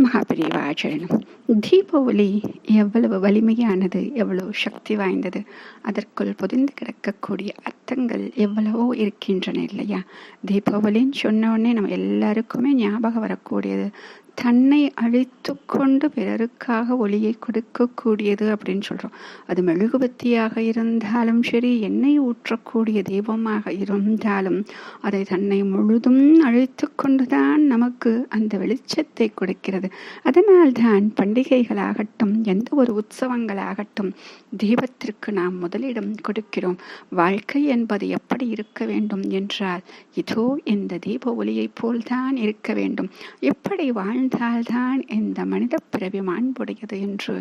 महापरिवाचरणम् தீப ஒளி எவ்வளவு வலிமையானது எவ்வளவு சக்தி வாய்ந்தது. அதற்குள் புதிந்து கிடக்கக்கூடிய அர்த்தங்கள் எவ்வளவோ இருக்கின்றன இல்லையா? தீபாவளின்னு சொன்ன நம்ம எல்லாருக்குமே ஞாபகம் வரக்கூடியது தன்னை அழித்து கொண்டு பிறருக்காக ஒளியை கொடுக்கக்கூடியது அப்படின்னு சொல்கிறோம் அது மெழுகுபத்தியாக இருந்தாலும் சரி எண்ணெய் ஊற்றக்கூடிய தீபமாக இருந்தாலும் அதை தன்னை முழுதும் அழித்து கொண்டுதான் நமக்கு அந்த வெளிச்சத்தை கொடுக்கிறது. அதனால்தான் பண்டிகைகளாகட்டும் எந்த ஒரு உற்சவங்களாகட்டும் தெய்வத்திற்கு நாம் முதலிடம் கொடுக்கிறோம். வாழ்க்கை என்பது எப்படி இருக்க வேண்டும் என்றால் இதோ இந்த தீப ஒளியைப் போல்தான் இருக்க வேண்டும். எப்படி வாழ்ந்தால்தான் இந்த மனித பிறவி மாண்புடையது என்று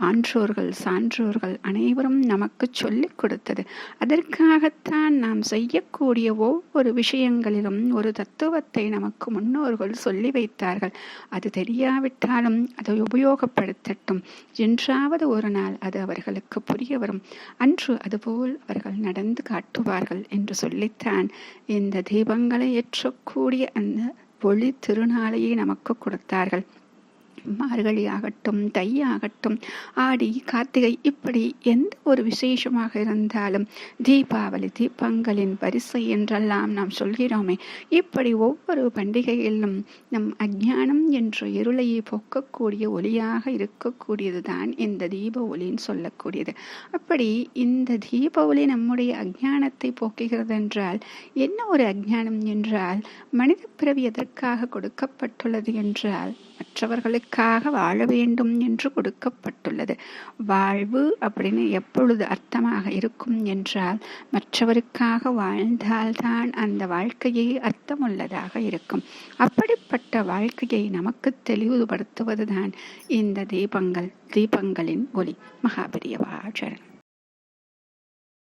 ஆன்றோர்கள் சான்றோர்கள் அனைவரும் நமக்கு சொல்லிக் கொடுத்தது. அதற்காகத்தான் நாம் செய்யக்கூடிய ஒவ்வொரு விஷயங்களிலும் ஒரு தத்துவத்தை நமக்கு முன்னோர்கள் சொல்லி வைத்தார்கள். அது தெரியாவிட்டாலும் அதை உபயோகப்படுத்தட்டும். என்றாவது ஒரு நாள் அது அவர்களுக்கு புரிய வரும். அன்று அதுபோல் அவர்கள் நடந்து காட்டுவார்கள் என்று சொல்லித்தான். இந்த தீபங்களை ஏற்றக்கூடிய அந்த ஒளி திருநாளையை நமக்கு கொடுத்தார்கள். மார்கழி ஆகட்டும் தை ஆகட்டும் ஆடி கார்த்திகை இப்படி எந்த ஒரு விசேஷமாக இருந்தாலும் தீபாவளி தீபங்களின் வரிசை என்றெல்லாம் நாம் சொல்கிறோமே. இப்படி ஒவ்வொரு பண்டிகையிலும் நம் அஜானம் என்ற இருளையை போக்கக்கூடிய ஒளியாக இருக்கக்கூடியது தான் இந்த தீப ஒளின்னு சொல்லக்கூடியது. அப்படி இந்த தீப ஒளி நம்முடைய அஜானத்தை போக்குகிறது என்றால் என்ன ஒரு அஜானம் என்றால் மனித பிறவி எதற்காக கொடுக்கப்பட்டுள்ளது என்றால் மற்றவர்களுக்கு மற்றவர்களுக்காக வாழ வேண்டும் என்று கொடுக்கப்பட்டுள்ளது. வாழ்வு அப்படின்னு எப்பொழுது அர்த்தமாக இருக்கும் என்றால் மற்றவருக்காக வாழ்ந்தால்தான் அந்த வாழ்க்கையே அர்த்தமுள்ளதாக இருக்கும். அப்படிப்பட்ட வாழ்க்கையை நமக்கு தெளிவுபடுத்துவதுதான் இந்த தீபங்கள் தீபங்களின் ஒளி மகாபெரிய